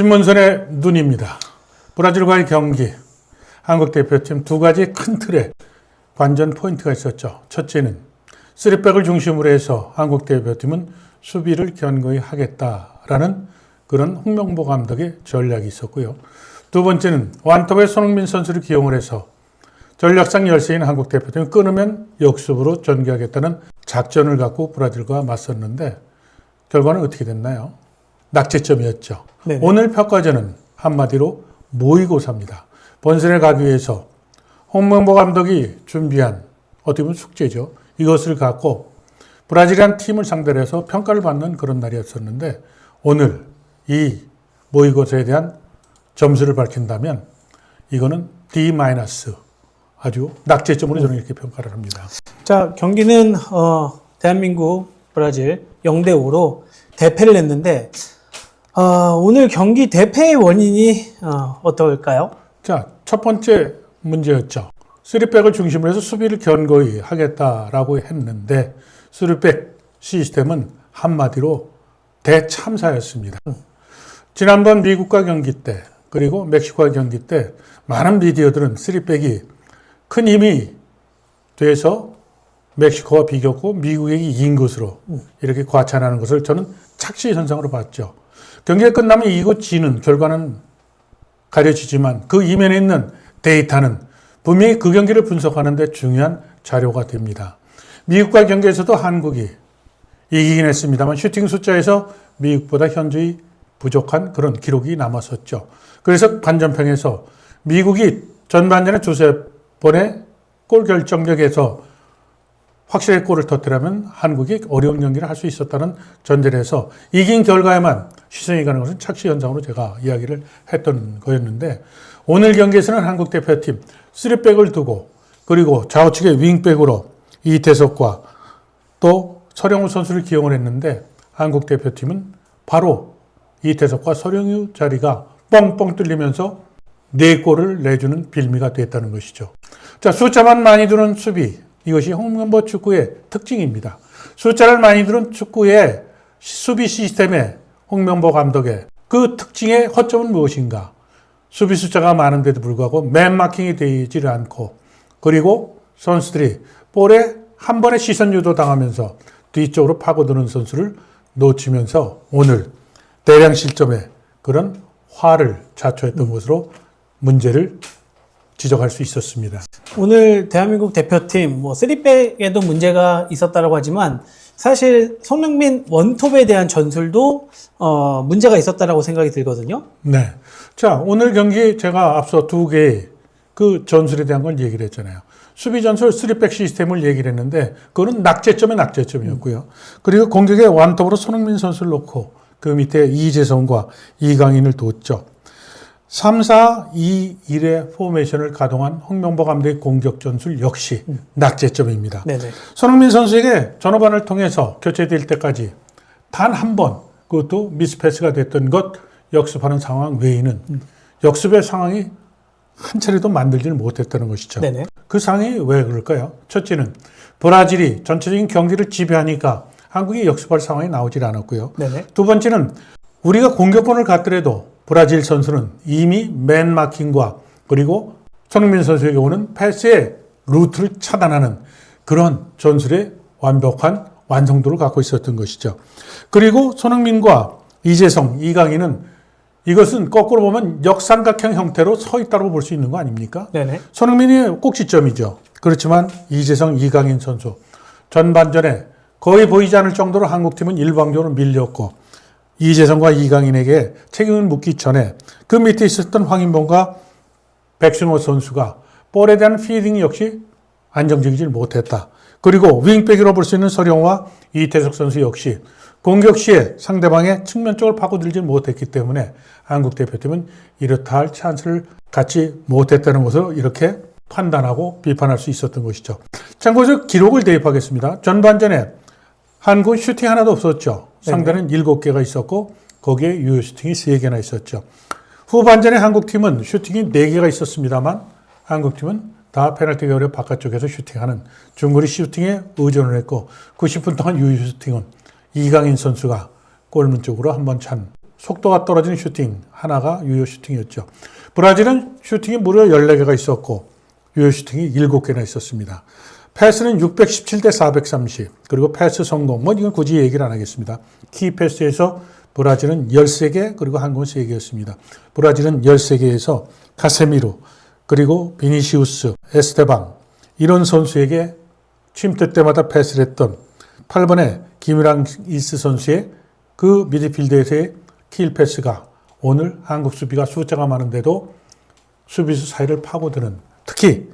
신문선의 눈입니다. 브라질과의 경기, 한국 대표팀 두 가지 큰 틀에 관전 포인트가 있었죠. 첫째는 쓰리백을 중심으로 해서 한국 대표팀은 수비를 견고히 하겠다라는 그런 홍명보 감독의 전략이 있었고요. 두 번째는 완톱의 손흥민 선수를 기용을 해서 전략상 열세인 한국 대표팀을 끊으면 역습으로 전개하겠다는 작전을 갖고 브라질과 맞섰는데 결과는 어떻게 됐나요? 낙제점이었죠. 네네. 오늘 평가전은 한마디로 모의고사입니다. 본선에 가기 위해서 홍명보 감독이 준비한 어떻게 보면 숙제죠. 이것을 갖고 브라질이란 팀을 상대로 해서 평가를 받는 그런 날이었었는데 오늘 이 모의고사에 대한 점수를 밝힌다면 이거는 D- 아주 낙제점으로 저는 이렇게 평가를 합니다. 자, 경기는 어, 대한민국 브라질 0대 5로 대패를 했는데 어, 오늘 경기 대패의 원인이 어, 어떨까요? 자, 첫 번째 문제였죠. 쓰리백을 중심으로 해서 수비를 견고히 하겠다라고 했는데 쓰리백 시스템은 한마디로 대참사였습니다. 지난번 미국과 경기 때 그리고 멕시코와 경기 때 많은 미디어들은 쓰리백이 큰 힘이 돼서 멕시코와 비겼고 미국에게 이긴 것으로 이렇게 과찬하는 것을 저는 착시 현상으로 봤죠. 경기가 끝나면 이고 지는 결과는 가려지지만 그 이면에 있는 데이터는 분명히 그 경기를 분석하는데 중요한 자료가 됩니다. 미국과 경기에서도 한국이 이기긴 했습니다만 슈팅 숫자에서 미국보다 현저히 부족한 그런 기록이 남았었죠. 그래서 반전평에서 미국이 전반전에 두세 번의 골 결정력에서 확실히 골을 터뜨리면 한국이 어려운 경기를 할 수 있었다는 전제를 해서 이긴 결과에만 시선이 가는 것은 착시 현상으로 제가 이야기를 했던 거였는데 오늘 경기에서는 한국 대표팀 3백을 두고 그리고 좌우측에 윙백으로 이태석과 또 서령우 선수를 기용을 했는데 한국 대표팀은 바로 이태석과 서령우 자리가 뻥뻥 뚫리면서 네 골을 내주는 빌미가 됐다는 것이죠. 자, 숫자만 많이 두는 수비. 이것이 홍명보 축구의 특징입니다. 숫자를 많이 두는 축구의 수비 시스템의 홍명보 감독의 그 특징의 허점은 무엇인가? 수비 숫자가 많은데도 불구하고 맨 마킹이 되지를 않고 그리고 선수들이 볼에 한 번에 시선 유도 당하면서 뒤쪽으로 파고드는 선수를 놓치면서 오늘 대량 실점에 그런 화를 자초했던 것으로 문제를 지적할 수 있었습니다. 오늘 대한민국 대표팀 뭐 3백에도 문제가 있었다고 하지만 사실 손흥민 원톱에 대한 전술도 어, 문제가 있었다라고 생각이 들거든요. 네. 자, 오늘 경기 제가 앞서 두 개의 그 전술에 대한 걸 얘기를 했잖아요. 수비 전술 3백 시스템을 얘기를 했는데 그거는 낙제점의 낙제점이었고요. 그리고 공격에 완톱으로 손흥민 선수를 놓고 그 밑에 이재성과 이강인을 뒀죠. 3, 4, 2, 1의 포메이션을 가동한 홍명보 감독의 공격 전술 역시 낙제점입니다. 네네. 손흥민 선수에게 전후반을 통해서 교체될 때까지 단 한 번 그것도 미스패스가 됐던 것 역습하는 상황 외에는 역습의 상황이 한 차례도 만들지는 못했다는 것이죠. 네네. 그 상황이 왜 그럴까요? 첫째는 브라질이 전체적인 경기를 지배하니까 한국이 역습할 상황이 나오질 않았고요. 네네. 두 번째는 우리가 공격권을 갖더라도 브라질 선수는 이미 맨 마킹과 그리고 손흥민 선수에게 오는 패스의 루트를 차단하는 그런 전술의 완벽한 완성도를 갖고 있었던 것이죠. 그리고 손흥민과 이재성, 이강인은 이것은 거꾸로 보면 역삼각형 형태로 서 있다고 볼 수 있는 거 아닙니까? 네네. 손흥민이 꼭지점이죠. 그렇지만 이재성, 이강인 선수 전반전에 거의 보이지 않을 정도로 한국팀은 일방적으로 밀렸고 이재성과 이강인에게 책임을 묻기 전에 그 밑에 있었던 황인범과 백승호 선수가 볼에 대한 피딩 역시 안정적이지 못했다. 그리고 윙백으로 볼수 있는 서령과 이태석 선수 역시 공격 시에 상대방의 측면 쪽을 파고들지 못했기 때문에 한국 대표팀은 이렇다 할 찬스를 갖지 못했다는 것을 이렇게 판단하고 비판할 수 있었던 것이죠. 참고로 기록을 대입하겠습니다. 전반전에 한국 슈팅 하나도 없었죠. 상대는 7개가 있었고 거기에 유효 슈팅이 3개나 있었죠. 후반전에 한국팀은 슈팅이 4개가 있었습니다만 한국팀은 다 페널티 거리 바깥쪽에서 슈팅하는 중거리 슈팅에 의존을 했고 90분 동안 유효 슈팅은 이강인 선수가 골문 쪽으로 한번 찬 속도가 떨어지는 슈팅 하나가 유효 슈팅이었죠. 브라질은 슈팅이 무려 14개가 있었고 유효 슈팅이 7개나 있었습니다. 패스는 617대 430 그리고 패스 성공 뭐 이건 굳이 얘기를 안 하겠습니다. 키 패스에서 브라질은 13개 그리고 한국은 3개였습니다. 브라질은 13개에서 카세미로 그리고 비니시우스, 에스테방 이런 선수에게 침투 때마다 패스를 했던 8번의 김일랑 이스 선수의 그 미드필드에서의 킬 패스가 오늘 한국 수비가 숫자가 많은데도 수비수 사이를 파고드는 특히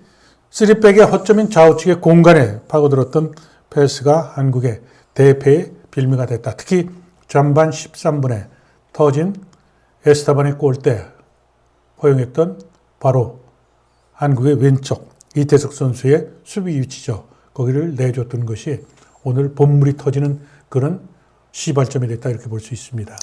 쓰리백의 허점인 좌우측의 공간에 파고들었던 패스가 한국의 대패의 빌미가 됐다. 특히 전반 13분에 터진 에스타반의 골대 허용했던 바로 한국의 왼쪽 이태석 선수의 수비 위치죠. 거기를 내줬던 것이 오늘 본물이 터지는 그런 시발점이 됐다 이렇게 볼 수 있습니다.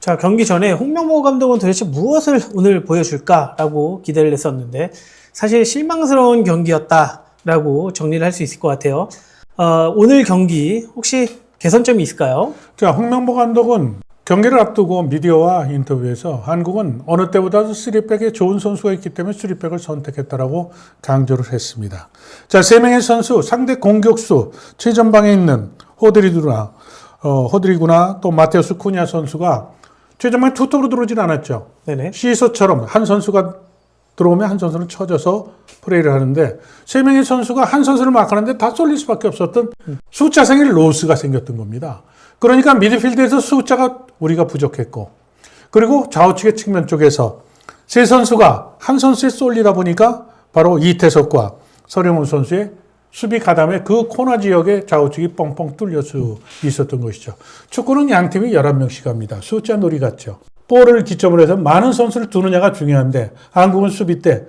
자, 경기 전에 홍명보 감독은 도대체 무엇을 오늘 보여줄까라고 기대를 했었는데 사실 실망스러운 경기였다라고 정리를 할 수 있을 것 같아요. 어, 오늘 경기 혹시 개선점이 있을까요? 자, 홍명보 감독은 경기를 앞두고 미디어와 인터뷰에서 한국은 어느 때보다도 쓰리백에 좋은 선수가 있기 때문에 쓰리백을 선택했다라고 강조를 했습니다. 자, 세 명의 선수 상대 공격수 최전방에 있는 호드리구나, 어, 호드리구나 또 마테우스 쿠냐 선수가 최전방에 투톱으로 들어오진 않았죠. 네네. 시소처럼 한 선수가 들어오면 한 선수는 쳐져서 플레이를 하는데 세 명의 선수가 한 선수를 막하는데 다 쏠릴 수밖에 없었던 숫자상의 로스가 생겼던 겁니다. 그러니까 미드필드에서 숫자가 우리가 부족했고 그리고 좌우측의 측면 쪽에서 세 선수가 한 선수에 쏠리다 보니까 바로 이태석과 서령훈 선수의 수비 가담에 그 코너 지역에 좌우측이 뻥뻥 뚫릴 수 있었던 것이죠. 축구는 양 팀이 11명씩 합니다. 숫자 놀이 같죠. 볼을 기점으로 해서 많은 선수를 두느냐가 중요한데 한국은 수비 때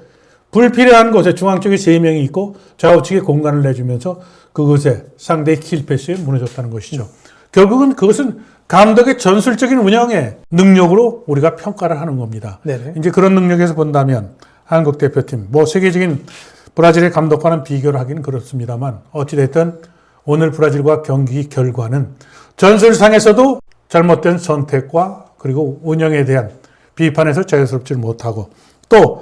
불필요한 곳에 중앙 쪽에 세 명이 있고 좌우측에 공간을 내주면서 그것에 상대의 킬 패스에 무너졌다는 것이죠. 결국은 그것은 감독의 전술적인 운영의 능력으로 우리가 평가를 하는 겁니다. 네네. 이제 그런 능력에서 본다면 한국 대표팀, 뭐 세계적인 브라질의 감독과는 비교를 하기는 그렇습니다만 어찌됐든 오늘 브라질과 경기 결과는 전술상에서도 잘못된 선택과 그리고 운영에 대한 비판에서 자유스럽지 못하고 또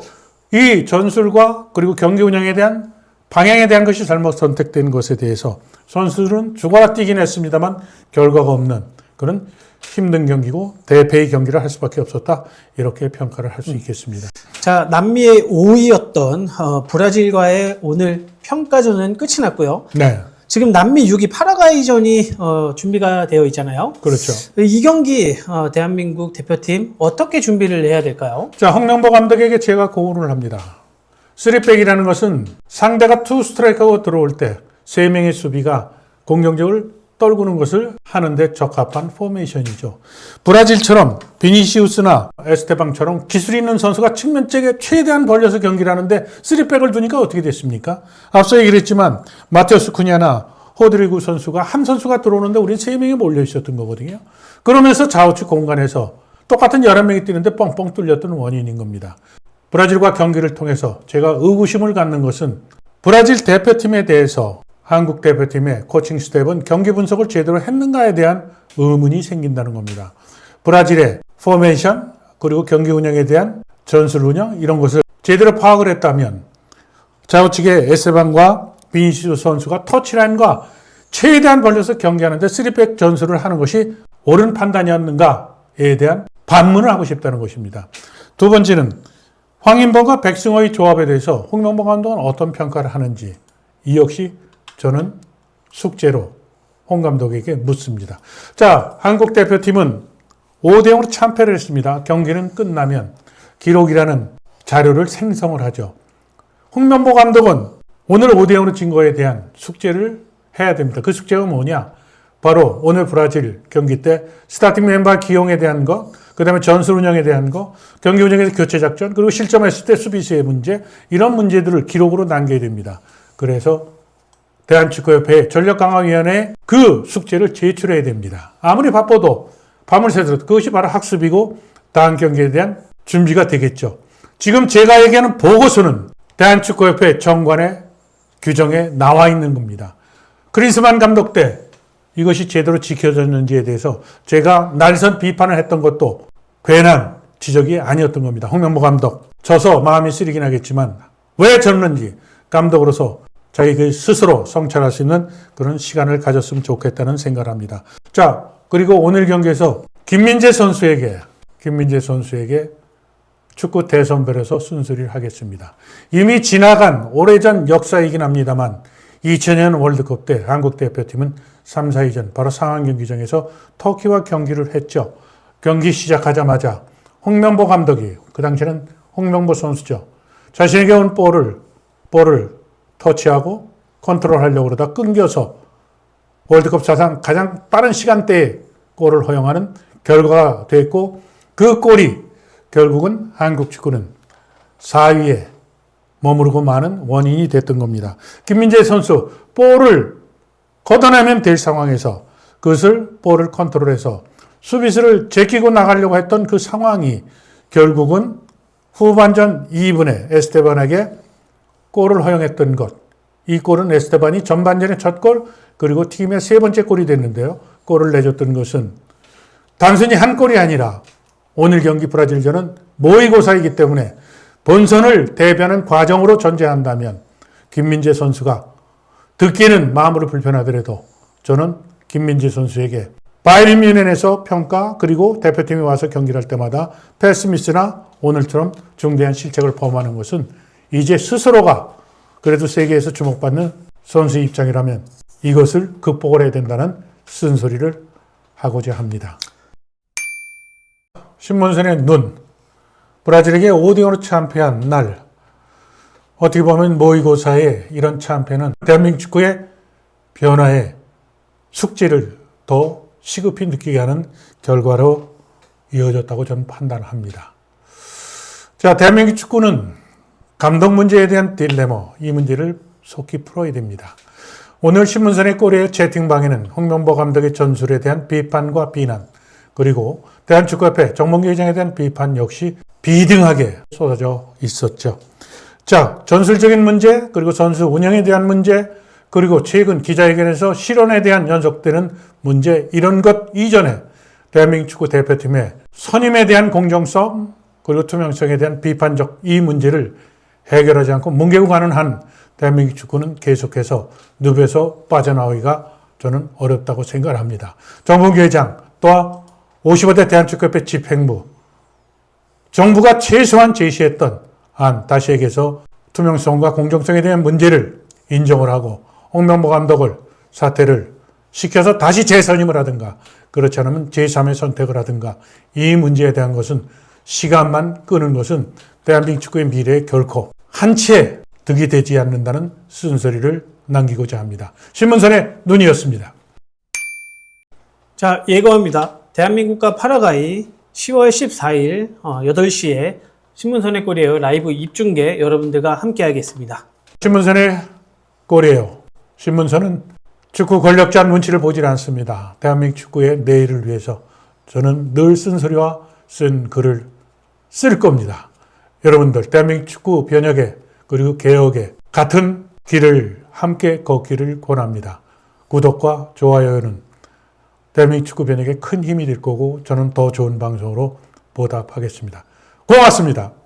이 전술과 그리고 경기 운영에 대한 방향에 대한 것이 잘못 선택된 것에 대해서 선수들은 죽어라 뛰긴 했습니다만 결과가 없는 그런 힘든 경기고 대패의 경기를 할 수밖에 없었다 이렇게 평가를 할 수 있겠습니다. 자, 남미의 5위였던 어, 브라질과의 오늘 평가전은 끝이 났고요. 네, 지금 남미 6위 파라과이전이 어, 준비가 되어 있잖아요. 그렇죠. 이 경기 어, 대한민국 대표팀 어떻게 준비를 해야 될까요? 자, 홍명보 감독에게 제가 고언을 합니다. 쓰리백이라는 것은 상대가 투 스트라이크하고 들어올 때세 명의 수비가 공격적을 떨구는 것을 하는데 적합한 포메이션이죠. 브라질처럼 비니시우스나 에스테방처럼 기술 있는 선수가 측면 쪽에 최대한 벌려서 경기를 하는데 쓰리백을 두니까 어떻게 됐습니까? 앞서 얘기를 했지만 마테우스 쿠냐나 호드리구 선수가 한 선수가 들어오는데 우리 세 명이 몰려 있었던 거거든요. 그러면서 좌우측 공간에서 똑같은 11명이 뛰는데 뻥뻥 뚫렸던 원인인 겁니다. 브라질과 경기를 통해서 제가 의구심을 갖는 것은 브라질 대표팀에 대해서 한국 대표팀의 코칭 스텝은 경기 분석을 제대로 했는가에 대한 의문이 생긴다는 겁니다. 브라질의 포메이션 그리고 경기 운영에 대한 전술 운영 이런 것을 제대로 파악을 했다면 좌우측의 에세반과 비니시우 선수가 터치라인과 최대한 벌려서 경기하는데 쓰리백 전술을 하는 것이 옳은 판단이었는가에 대한 반문을 하고 싶다는 것입니다. 두 번째는 황인범과 백승호의 조합에 대해서 홍명보 감독은 어떤 평가를 하는지 이 역시 저는 숙제로 홍 감독에게 묻습니다. 자, 한국 대표팀은 5대 0으로 참패를 했습니다. 경기는 끝나면 기록이라는 자료를 생성을 하죠. 홍명보 감독은 오늘 5대 0으로 진 거에 대한 숙제를 해야 됩니다. 그 숙제가 뭐냐? 바로 오늘 브라질 경기 때 스타팅 멤버 기용에 대한 것, 그 다음에 전술 운영에 대한 것, 경기 운영에서 교체 작전, 그리고 실점했을 때 수비수의 문제, 이런 문제들을 기록으로 남겨야 됩니다. 그래서 대한축구협회 전력강화위원회에 그 숙제를 제출해야 됩니다. 아무리 바빠도 밤을 새도록 그것이 바로 학습이고 다음 경기에 대한 준비가 되겠죠. 지금 제가 얘기하는 보고서는 대한축구협회 정관의 규정에 나와 있는 겁니다. 크리스만 감독 때 이것이 제대로 지켜졌는지에 대해서 제가 날선 비판을 했던 것도 괜한 지적이 아니었던 겁니다. 홍명보 감독. 져서 마음이 쓰리긴 하겠지만 왜 졌는지 감독으로서 자기 그 스스로 성찰할 수 있는 그런 시간을 가졌으면 좋겠다는 생각을 합니다. 자, 그리고 오늘 경기에서 김민재 선수에게, 김민재 선수에게 축구 대선별에서 순서를 하겠습니다. 이미 지나간 오래전 역사이긴 합니다만 2000년 월드컵 때 한국 대표팀은 3, 4위전 바로 상황 경기장에서 터키와 경기를 했죠. 경기 시작하자마자 홍명보 감독이 그 당시에는 홍명보 선수죠. 자신에게 온 볼을 볼을 터치하고 컨트롤하려고 그러다 끊겨서 월드컵 사상 가장 빠른 시간대에 골을 허용하는 결과가 됐고 그 골이 결국은 한국 축구는 4위에 머무르고 마는 원인이 됐던 겁니다. 김민재 선수 볼을 걷어내면 될 상황에서 그것을 볼을 컨트롤해서 수비수를 제끼고 나가려고 했던 그 상황이 결국은 후반전 2분에 에스테반에게 골을 허용했던 것. 이 골은 에스테반이 전반전의 첫 골, 그리고 팀의 세 번째 골이 됐는데요. 골을 내줬던 것은 단순히 한 골이 아니라 오늘 경기 브라질전은 모의고사이기 때문에 본선을 대변하는 과정으로 존재한다면 김민재 선수가 듣기는 마음으로 불편하더라도 저는 김민재 선수에게 바이린 뮌헨에서 평가 그리고 대표팀이 와서 경기를 할 때마다 패스미스나 오늘처럼 중대한 실책을 범하는 것은 이제 스스로가 그래도 세계에서 주목받는 선수 입장이라면 이것을 극복을 해야 된다는 쓴소리를 하고자 합니다. 신문선의 눈. 브라질에게 5대5로 참패한 날. 어떻게 보면 모의고사의 이런 참패는 대한민국 축구의 변화의 숙제를 더 시급히 느끼게 하는 결과로 이어졌다고 저는 판단합니다. 자, 대한민국 축구는 감독 문제에 대한 딜레마, 이 문제를 속히 풀어야 됩니다. 오늘 신문선의 꼬리의 채팅방에는 홍명보 감독의 전술에 대한 비판과 비난, 그리고 대한축구협회 정몽기 회장에 대한 비판 역시 비등하게 쏟아져 있었죠. 자, 전술적인 문제, 그리고 선수 운영에 대한 문제, 그리고 최근 기자회견에서 실언에 대한 연속되는 문제, 이런 것 이전에 대한민국 축구 대표팀의 선임에 대한 공정성, 그리고 투명성에 대한 비판적 이 문제를 해결하지 않고 뭉개고 가는 한 대한민국 축구는 계속해서 늪에서 빠져나오기가 저는 어렵다고 생각을 합니다. 정봉기 회장 또한 55대 대한축구협회 집행부 정부가 최소한 제시했던 안 다시 얘기해서 투명성과 공정성에 대한 문제를 인정을 하고 홍명보 감독을 사퇴를 시켜서 다시 재선임을 하든가 그렇지 않으면 제3의 선택을 하든가 이 문제에 대한 것은 시간만 끄는 것은 대한민국 축구의 미래에 결코 한치의 득이 되지 않는다는 쓴소리를 남기고자 합니다. 신문선의 눈이었습니다. 자, 예고합니다. 대한민국과 파라과이 10월 14일 어, 8시에 신문선의 꼬리에요 라이브 입중계 여러분들과 함께 하겠습니다. 신문선의 꼴이에요. 신문선은 축구 권력자 눈치를 보질 않습니다. 대한민국 축구의 내일을 위해서 저는 늘 쓴소리와 쓴 글을 쓸 겁니다. 여러분들 대한민국 축구 변혁에 그리고 개혁에 같은 길을 함께 걷기를 권합니다. 구독과 좋아요는 대한민국 축구 변혁에 큰 힘이 될 거고 저는 더 좋은 방송으로 보답하겠습니다. 고맙습니다.